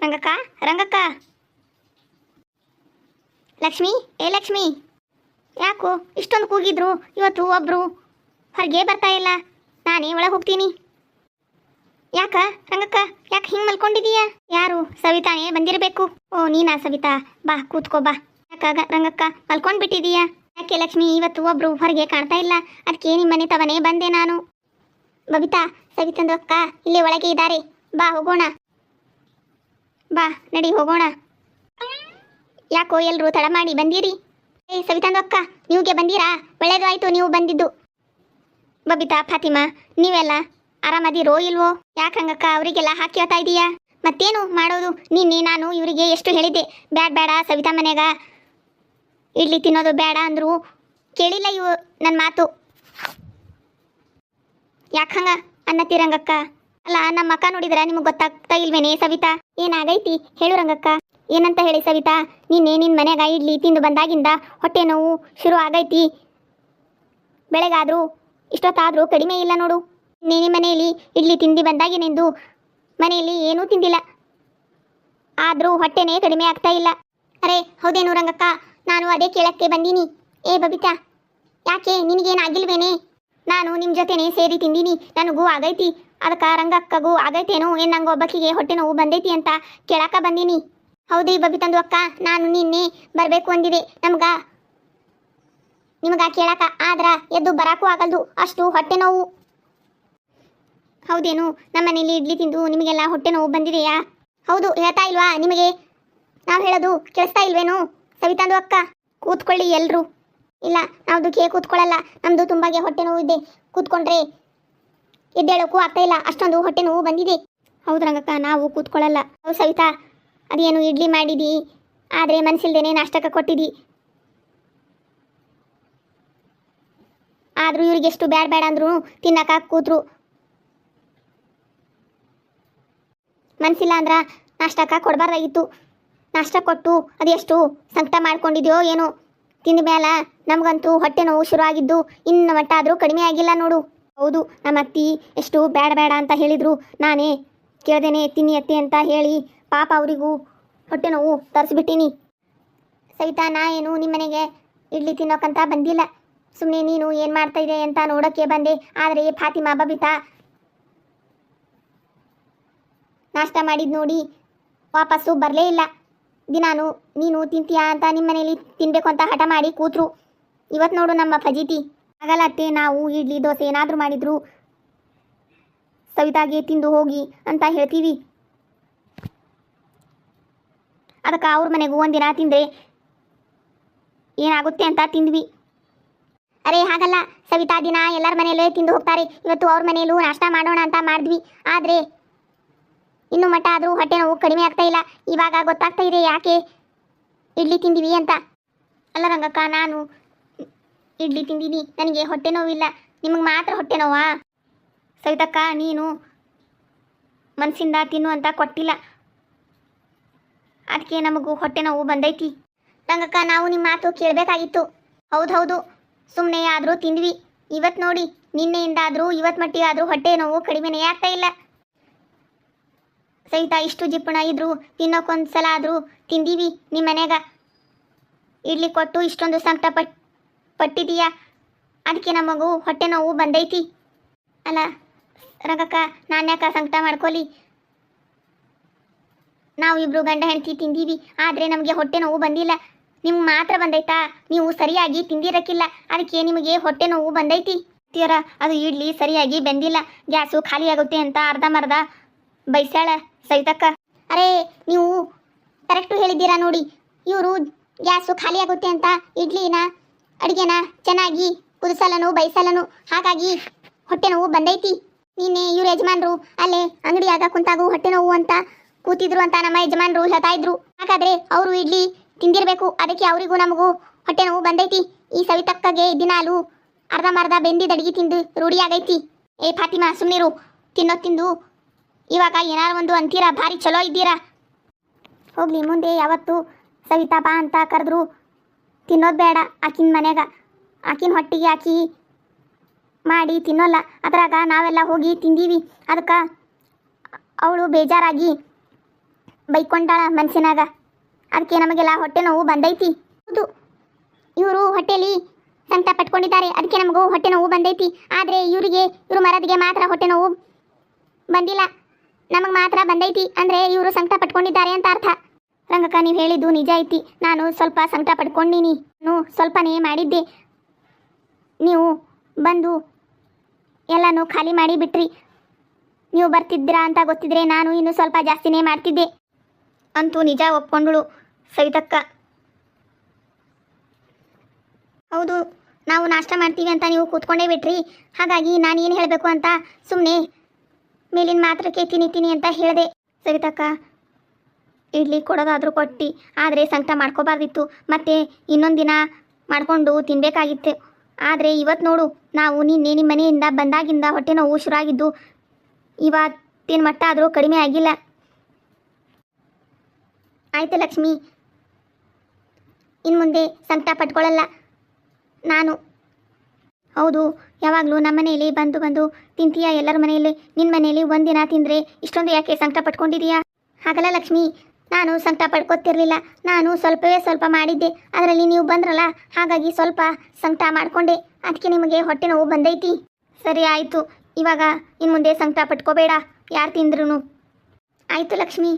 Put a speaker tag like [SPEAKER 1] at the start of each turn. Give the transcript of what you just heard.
[SPEAKER 1] ರಂಗಕ್ಕ ರಂಗಕ್ಕ. ಲಕ್ಷ್ಮಿ, ಏ ಲಕ್ಷ್ಮಿ. ಯಾಕೋ ಇಷ್ಟೊಂದು ಕೂಗಿದ್ರು, ಇವತ್ತು ಒಬ್ರು ಹೊರಗೆ ಬರ್ತಾ ಇಲ್ಲ. ನಾನೇ ಒಳಗೆ ಹೋಗ್ತೀನಿ. ಯಾಕ ರಂಗಕ್ಕ, ಯಾಕೆ ಹಿಂಗೆ ಮಲ್ಕೊಂಡಿದೀಯ? ಯಾರು ಸವಿತಾನೇ ಬಂದಿರಬೇಕು. ಓ, ನೀನಾ ಸವಿತಾ? ಬಾ, ಕೂತ್ಕೋ, ಬಾ. ಯಾಕ ರಂಗಕ್ಕ ಮಲ್ಕೊಂಡ್ ಬಿಟ್ಟಿದೀಯಾ ಯಾಕೆ ಲಕ್ಷ್ಮಿ, ಇವತ್ತು ಒಬ್ರು ಹೊರಗೆ ಕಾಣ್ತಾ ಇಲ್ಲ? ಅದಕ್ಕೆ ನಿಮ್ಮ ಮನೆ ತವನೇ ಬಂದೆ ನಾನು. ಬಬಿತಾ, ಸವಿತಂದು ಅಕ್ಕ, ಇಲ್ಲಿ ಒಳಗೆ ಇದ್ದಾರೆ ಬಾ, ಹೋಗೋಣ. ಬಾ, ನಡಿ, ಹೋಗೋಣ. ಯಾಕೋ ಎಲ್ರು ತಡ ಮಾಡಿ ಬಂದಿರಿ? ಏ, ಸವಿತಾಂದು ಅಕ್ಕ, ನೀವುಗೆ ಬಂದೀರಾ? ಒಳ್ಳೇದು ಆಯ್ತು, ನೀವು ಬಂದಿದ್ದು. ಬಬಿತಾ, ಫಾತಿಮಾ, ನೀವೆಲ್ಲ ಆರಾಮದಿರೋ ಇಲ್ವೋ? ಯಾಕಂಗಕ್ಕ ಅವರಿಗೆಲ್ಲ ಹಾಕಿ ಹೇಳ್ತಾ ಇದೀಯಾ? ಮತ್ತೇನು ಮಾಡೋದು? ನಿನ್ನೆ ನಾನು ಇವರಿಗೆ ಎಷ್ಟು ಹೇಳಿದ್ದೆ. ಬ್ಯಾಡ್ ಬೇಡ ಸವಿತಾ ಮನೆಗ. ಇಡ್ಲಿ ತಿನ್ನೋದು ಬೇಡ ಅಂದ್ರು ಕೇಳಿಲ್ಲ ಇವು ನನ್ನ ಮಾತು. ಯಾಕಂಗ ಅನ್ನತ್ತೀರಂಗಕ್ಕ ಅಲ್ಲ, ನಮ್ಮ ಅಕ್ಕ ನೋಡಿದ್ರ, ನಿಮಗೆ ಗೊತ್ತಾಗ್ತಾ ಇಲ್ವೇನೆ, ಸವಿತಾ? ಏನಾಗೈತಿ ಹೇಳು ರಂಗಕ್ಕ. ಏನಂತ ಹೇಳಿ ಸವಿತಾ? ನಿನ್ನೆ ನಿನ್ನ ಮನೆಗ ಇಡ್ಲಿ ತಿಂದು ಬಂದಾಗಿಂದ ಹೊಟ್ಟೆ ನೋವು ಶುರು ಆಗೈತಿ. ಬೆಳಗಾದ್ರೂ ಇಷ್ಟೊತ್ತಾದ್ರೂ ಕಡಿಮೆ ಇಲ್ಲ ನೋಡು. ನಿನ್ನೆ ಮನೆಯಲ್ಲಿ ಇಡ್ಲಿ ತಿಂದು ಬಂದಾಗಿನೆಂದು ಮನೆಯಲ್ಲಿ ಏನೂ ತಿಂದಿಲ್ಲ. ಆದರೂ ಹೊಟ್ಟೆನೇ ಕಡಿಮೆ ಆಗ್ತಾ ಇಲ್ಲ. ಅರೆ, ಹೌದೇನು ರಂಗಕ್ಕ? ನಾನು ಅದೇ ಕೇಳಕ್ಕೆ ಬಂದೀನಿ. ಏ, ಬಬಿತಾ, ಯಾಕೆ? ನಿನಗೇನಾಗಿಲ್ವೇನೆ ನಾನು ನಿಮ್ಮ ಜೊತೆನೆ ಸೇರಿ ತಿಂದೀನಿ. ನನಗೂ ಆಗೈತಿ. ಅದಕ್ಕೆ ರಂಗಕ್ಕಗೂ ಆಗೈತೇನು? ಏನ್ ನಂಗೆ ಒಬ್ಬಕಿಗೆ ಹೊಟ್ಟೆ ನೋವು ಬಂದೈತಿ ಅಂತ ಕೇಳಾಕ ಬಂದೀನಿ. ಹೌದ್ರಿ ಬಬಿತಂದು ಅಕ್ಕ, ನಾನು ನಿನ್ನೆ ಬರಬೇಕು ಅಂದಿದೆ. ನಮ್ಗ, ನಿಮಗ ಕೇಳಾಕ, ಆದ್ರ ಎದ್ದು ಬರಾಕು ಆಗಲ್ದು. ಅಷ್ಟು ಹೊಟ್ಟೆ ನೋವು. ಹೌದೇನು? ನಮ್ಮ ಮನೇಲಿ ಇಡ್ಲಿ ತಿಂದು ನಿಮಗೆಲ್ಲ ಹೊಟ್ಟೆ ನೋವು ಬಂದಿದೆಯಾ? ಹೌದು, ಹೇಳ್ತಾ ಇಲ್ವಾ ನಿಮಗೆ? ನಾವು ಹೇಳೋದು ಕೇಳಿಸ್ತಾ ಇಲ್ವೇನು? ಸವಿತಾಂದು ಅಕ್ಕ, ಕೂತ್ಕೊಳ್ಳಿ ಎಲ್ರು. ಇಲ್ಲ ನಾವು ದುಃಖಿಯೇ ಕೂತ್ಕೊಳ್ಳಲ್ಲ. ನಮ್ದು ತುಂಬಾಗೆ ಹೊಟ್ಟೆ ನೋವು ಇದೆ. ಕೂತ್ಕೊಂಡ್ರೆ ಎದ್ದೇಳೋಕ್ಕೂ ಆಗ್ತಾ ಇಲ್ಲ. ಅಷ್ಟೊಂದು ಹೊಟ್ಟೆ ನೋವು ಬಂದಿದೆ. ಹೌದು ರಂಗಕ್ಕ, ನಾವು ಕೂತ್ಕೊಳ್ಳಲ್ಲ. ಹೌದು ಸವಿತಾ, ಅದೇನು ಇಡ್ಲಿ ಮಾಡಿದಿ? ಆದರೆ ಮನಸ್ಸಿಲ್ದೇನೆ ನಾಷ್ಟಕ್ಕೆ ಕೊಟ್ಟಿದಿ. ಆದರೂ ಇವ್ರಿಗೆ ಎಷ್ಟು ಬ್ಯಾಡ ಬೇಡ ಅಂದ್ರು ತಿನ್ನಕ ಕೂತ್ರು. ಮನಸ್ಸಿಲ್ಲ ಅಂದ್ರ ನಾಷ್ಟಕ್ಕ ಕೊಡಬಾರ್ದಾಗಿತ್ತು. ನಾಷ್ಟ ಕೊಟ್ಟು ಅದೆಷ್ಟು ಸಂಕಟ ಮಾಡ್ಕೊಂಡಿದ್ಯೋ ಏನೋ. ತಿಂದ ಮೇಲೆ ನಮಗಂತೂ ಹೊಟ್ಟೆ ನೋವು ಶುರು ಆಗಿದ್ದು ಇನ್ನು ಮಟ್ಟ ಆದರೂ ಕಡಿಮೆ ಆಗಿಲ್ಲ ನೋಡು. ಹೌದು, ನಮ್ಮ ಅತ್ತಿ ಎಷ್ಟು ಬೇಡ ಬೇಡ ಅಂತ ಹೇಳಿದರು. ನಾನೇ ಕೇಳ್ದೇನೆ, ತಿನ್ನಿ ಅತ್ತಿ ಅಂತ ಹೇಳಿ ಪಾಪ ಅವರಿಗೂ ಹೊಟ್ಟೆ ನೋವು ತರಿಸ್ಬಿಟ್ಟಿನಿ. ಸಹಿತ ನಾ ಏನು ನಿಮ್ಮ ಮನೆಗೆ ಇಡ್ಲಿ ತಿನ್ನೋಕ್ಕಂತ ಬಂದಿಲ್ಲ. ಸುಮ್ಮನೆ ನೀನು ಏನು ಮಾಡ್ತಾ ಇದೆ ಅಂತ ನೋಡೋಕ್ಕೆ ಬಂದೆ. ಆದರೆ ಫಾತಿಮಾ, ಬಬಿತಾ ನಾಷ್ಟ ಮಾಡಿದ್ ನೋಡಿ ವಾಪಸ್ಸು ಬರಲೇ ಇಲ್ಲ. ದಿನಾನು ನೀನು ತಿಂತೀಯಾ ಅಂತ ನಿಮ್ಮ ಮನೇಲಿ ತಿನ್ಬೇಕು ಅಂತ ಹಠ ಮಾಡಿ ಕೂತರು. ಇವತ್ತು ನೋಡು ನಮ್ಮ ಫಜೀತಿ. ಆಗಲ್ಲ ನಾವು ಇಡ್ಲಿ, ದೋಸೆ ಏನಾದರೂ ಮಾಡಿದ್ರು ಸವಿತಾಗೆ ತಿಂದು ಹೋಗಿ ಅಂತ ಹೇಳ್ತೀವಿ. ಅದಕ್ಕೆ ಅವ್ರ ಮನೆಗೂ ಒಂದಿನ ತಿಂದರೆ ಏನಾಗುತ್ತೆ ಅಂತ ತಿಂದ್ವಿ. ಅರೆ, ಹಾಗಲ್ಲ. ಸವಿತಾ ದಿನ ಎಲ್ಲರ ಮನೆಯಲ್ಲೇ ತಿಂದು ಹೋಗ್ತಾರೆ. ಇವತ್ತು ಅವ್ರ ಮನೆಯಲ್ಲೂ ನಾಷ್ಟ ಮಾಡೋಣ ಅಂತ ಮಾಡಿದ್ವಿ. ಆದರೆ ಇನ್ನು ಮಟ್ಟ ಆದರೂ ಹೊಟ್ಟೆ ನೋವು ಕಡಿಮೆ ಆಗ್ತಾ ಇಲ್ಲ. ಇವಾಗ ಗೊತ್ತಾಗ್ತಾ ಇದೆ ಯಾಕೆ ಇಡ್ಲಿ ತಿಂದಿವಿ ಅಂತ. ಅಲ್ಲ ರಂಗಕ್ಕ, ನಾನು ಇಡ್ಲಿ ತಿಂದೀನಿ, ನನಗೆ ಹೊಟ್ಟೆ ನೋವಿಲ್ಲ. ನಿಮಗೆ ಮಾತ್ರ ಹೊಟ್ಟೆ ನೋವಾ? ಸವಿತಕ್ಕ, ನೀನು ಮನಸ್ಸಿಂದ ತಿನ್ನು ಅಂತ ಕೊಟ್ಟಿಲ್ಲ. ಅದಕ್ಕೆ ನಮಗೂ ಹೊಟ್ಟೆ ನೋವು ಬಂದೈತಿ. ರಂಗಕ್ಕ, ನಾವು ನಿಮ್ಮ ಮಾತು ಕೇಳಬೇಕಾಗಿತ್ತು. ಹೌದು ಹೌದು ಸುಮ್ಮನೆ ಆದರೂ ತಿಂದ್ವಿ. ಇವತ್ತು ನೋಡಿ ನಿನ್ನೆಯಿಂದ ಆದರೂ ಇವತ್ತು ಮಟ್ಟಿಗೆ ಆದರೂ ಹೊಟ್ಟೆ ನೋವು ಕಡಿಮೆನೇ ಆಗ್ತಾ ಇಲ್ಲ. ಸಹಿತ ಇಷ್ಟು ಜಿಪ್ಪಣ ಇದ್ರು ತಿನ್ನೋಕೊಂದು ಸಲ ಆದರೂ ತಿಂದೀವಿ ನಿಮ್ಮ ಮನೆಗೆ. ಇಡ್ಲಿ ಕೊಟ್ಟು ಇಷ್ಟೊಂದು ಸಂಕಟಪಟ್ಟು ಪಟ್ ಪಟ್ಟಿದೀಯ? ಅದಕ್ಕೆ ನಮಗೂ ಹೊಟ್ಟೆ ನೋವು ಬಂದೈತಿ. ಅಲ್ಲ, ರಂಗಕ್ಕ ನಾನ್ಯಾಕ ಯಾಕೆ ಸಂಕಟ ಮಾಡ್ಕೊಲಿ? ನಾವು ಇಬ್ರು ಗಂಡ ಹೆಂಡತಿ ತಿಂದೀವಿ, ಆದರೆ ನಮಗೆ ಹೊಟ್ಟೆ ನೋವು ಬಂದಿಲ್ಲ. ನಿಮ್ಗೆ ಮಾತ್ರ ಬಂದೈತಾ? ನೀವು ಸರಿಯಾಗಿ ತಿಂದಿರಕ್ಕಿಲ್ಲ ಅದಕ್ಕೆ ನಿಮಗೆ ಹೊಟ್ಟೆ ನೋವು ಬಂದೈತಿ. ತೀರ ಅದು ಇಡ್ಲಿ ಸರಿಯಾಗಿ ಬೆಂದಿಲ್ಲ. ಗ್ಯಾಸು ಖಾಲಿ ಆಗುತ್ತೆ ಅಂತ ಅರ್ಧಮರ್ಧ ಬೈಸಾಳ ಸೈತಕ್ಕ ಅರೇ, ನೀವು ಕರೆಕ್ಟು ಹೇಳಿದ್ದೀರಾ ನೋಡಿ. ಇವರು ಗ್ಯಾಸು ಖಾಲಿ ಆಗುತ್ತೆ ಅಂತ ಇಡ್ಲಿನ ಅಡುಗೆನ ಚೆನ್ನಾಗಿ ಕುದಿಸಲನು, ಬೈಸಲನು, ಹಾಗಾಗಿ ಹೊಟ್ಟೆ ನೋವು ಬಂದೈತಿ. ನಿನ್ನೆ ಇವ್ರ ಯಜಮಾನ್ರು ಅಲ್ಲೇ ಅಂಗಡಿಯಾಗ ಕುಂತಾಗು ಹೊಟ್ಟೆ ನೋವು ಅಂತ ಕೂತಿದ್ರು ಅಂತ ನಮ್ಮ ಯಜಮಾನ್ರು ಹೇಳ್ತಾ ಇದ್ರು. ಹಾಗಾದ್ರೆ ಅವರು ಇಡ್ಲಿ ತಿಂದಿರಬೇಕು, ಅದಕ್ಕೆ ಅವರಿಗೂ ನಮಗೂ ಹೊಟ್ಟೆ ನೋವು ಬಂದೈತಿ. ಈ ಸವಿತಕ್ಕಗೆ ದಿನಾಲು ಅರ್ಧಂಬರ್ಧ ಬೆಂದಿದ ಅಡಿಗೆ ತಿಂದು ಆಗೈತಿ. ಏ ಫಾತಿಮಾ ಸುಮ್ಮನಿರು ತಿನ್ನೋ ತಿಂದು ಇವಾಗ ಏನಾರು ಒಂದು ಅಂತೀರಾ? ಭಾರಿ ಚಲೋ ಇದ್ದೀರಾ? ಹೋಗ್ಲಿ, ಮುಂದೆ ಯಾವತ್ತು ಸವಿತಾ ಬಾ ಅಂತ ಕರೆದ್ರು ತಿನ್ನೋದು ಬೇಡ. ಆಕಿನ ಮನ್ಯಾಗ, ಆಕಿನ ಹೊಟ್ಟಿಗೆ ಆಕಿ ಮಾಡಿ ತಿನ್ನೋಲ್ಲ. ಅದ್ರಾಗ ನಾವೆಲ್ಲ ಹೋಗಿ ತಿಂದೀವಿ. ಅದಕ್ಕೆ ಅವಳು ಬೇಜಾರಾಗಿ ಬೈಕೊಂಡಾಳ ಮನಸ್ಸಿನಾಗ ಅದಕ್ಕೆ ನಮಗೆಲ್ಲ ಹೊಟ್ಟೆ ನೋವು ಬಂದೈತಿ. ಹೌದು. ಇವರು ಹೊಟ್ಟೆಲಿ ಸಂಕಟ ಪಟ್ಕೊಂಡಿದ್ದಾರೆ. ಅದಕ್ಕೆ ನಮಗೂ ಹೊಟ್ಟೆ ನೋವು ಬಂದೈತಿ. ಆದರೆ ಇವರಿಗೆ, ಇವರು ಮರದಿಗೆ ಮಾತ್ರ ಹೊಟ್ಟೆ ನೋವು ಬಂದಿಲ್ಲ. ನಮಗೆ ಮಾತ್ರ ಬಂದೈತಿ. ಅಂದರೆ ಇವರು ಸಂಕಟ ಪಟ್ಕೊಂಡಿದ್ದಾರೆ ಅಂತ ಅರ್ಥ. ರಂಗಕ್ಕ, ನೀವು ಹೇಳಿದ್ದು ನಿಜ ಐತಿ. ನಾನು ಸ್ವಲ್ಪ ಸಂಕಟ ಪಡ್ಕೊಂಡಿನಿ. ನಾನು ಸ್ವಲ್ಪನೇ ಮಾಡಿದ್ದೆ. ನೀವು ಬಂದು ಎಲ್ಲನೂ ಖಾಲಿ ಮಾಡಿ ಬಿಟ್ರಿ. ನೀವು ಬರ್ತಿದ್ದೀರಾ ಅಂತ ಗೊತ್ತಿದ್ರೆ ನಾನು ಇನ್ನೂ ಸ್ವಲ್ಪ ಜಾಸ್ತಿನೇ ಮಾಡ್ತಿದ್ದೆ. ಅಂತೂ ನಿಜ ಒಪ್ಕೊಂಡಳು ಸವಿತಕ್ಕ. ಹೌದು, ನಾವು ನಾಷ್ಟ ಮಾಡ್ತೀವಿ ಅಂತ ನೀವು ಕೂತ್ಕೊಂಡೇ ಬಿಟ್ರಿ. ಹಾಗಾಗಿ ನಾನು ಏನು ಹೇಳಬೇಕು ಅಂತ ಸುಮ್ಮನೆ ಮೇಲಿನ ಮಾತ್ರಕ್ಕೆ ತಿನ್ನಿತೀನಿ ತಿನಿ ಅಂತ ಹೇಳಿದೆ. ಸವಿತಕ್ಕ ಇಡ್ಲಿ ಕೊಡೋದಾದ್ರೂ ಕೊಟ್ಟು, ಆದರೆ ಸಂಕಟ ಮಾಡ್ಕೋಬಾರ್ದಿತ್ತು. ಮತ್ತೆ ಇನ್ನೊಂದು ದಿನ ಮಾಡಿಕೊಂಡು ತಿನ್ನಬೇಕಾಗಿತ್ತು ಆದರೆ ಇವತ್ತು ನೋಡು, ನಾವು ನಿನ್ನೆ ನಿಮ್ಮ ಮನೆಯಿಂದ ಬಂದಾಗಿಂದ ಹೊಟ್ಟೆ ನೋವು ಶುರುವಾಗಿದ್ದು. ಇವತ್ತಿನ ಮಟ್ಟ ಆದರೂ ಕಡಿಮೆ ಆಗಿಲ್ಲ. ಆಯಿತು ಲಕ್ಷ್ಮಿ. ಇನ್ನು ಮುಂದೆ ಸಂಕಟ ಪಟ್ಕೊಳ್ಳಲ್ಲ ನಾನು. ಹೌದು, ಯಾವಾಗಲೂ ನಮ್ಮ ಮನೆಯಲ್ಲಿ ಬಂದು ಬಂದು ತಿಂತೀಯಾ ಎಲ್ಲರ ಮನೆಯಲ್ಲಿ? ನಿನ್ನ ಮನೆಯಲ್ಲಿ ಒಂದಿನ ತಿಂದರೆ ಇಷ್ಟೊಂದು ಯಾಕೆ ಸಂಕಟ ಪಟ್ಕೊಂಡಿದೀಯಾ? ಹಾಗಲ್ಲ ಲಕ್ಷ್ಮಿ. ನಾನು ಸಂಕಟ ಪಡ್ಕೊತಿರ್ಲಿಲ್ಲ. ನಾನು ಸ್ವಲ್ಪವೇ ಸ್ವಲ್ಪ ಮಾಡಿದ್ದೆ. ಅದರಲ್ಲಿ ನೀವು ಬಂದ್ರಲ್ಲ, ಹಾಗಾಗಿ ಸ್ವಲ್ಪ ಸಂಕಟ ಮಾಡಿಕೊಂಡೆ. ಅದಕ್ಕೆ ನಿಮಗೆ ಹೊಟ್ಟೆ ನೋವು ಬಂದೈತಿ. ಸರಿ ಆಯಿತು. ಇವಾಗ ಇನ್ನು ಮುಂದೆ ಸಂಕಟ ಪಟ್ಕೋಬೇಡ. ಯಾರು ತಿಂದ್ರೂ ಆಯಿತು ಲಕ್ಷ್ಮಿ.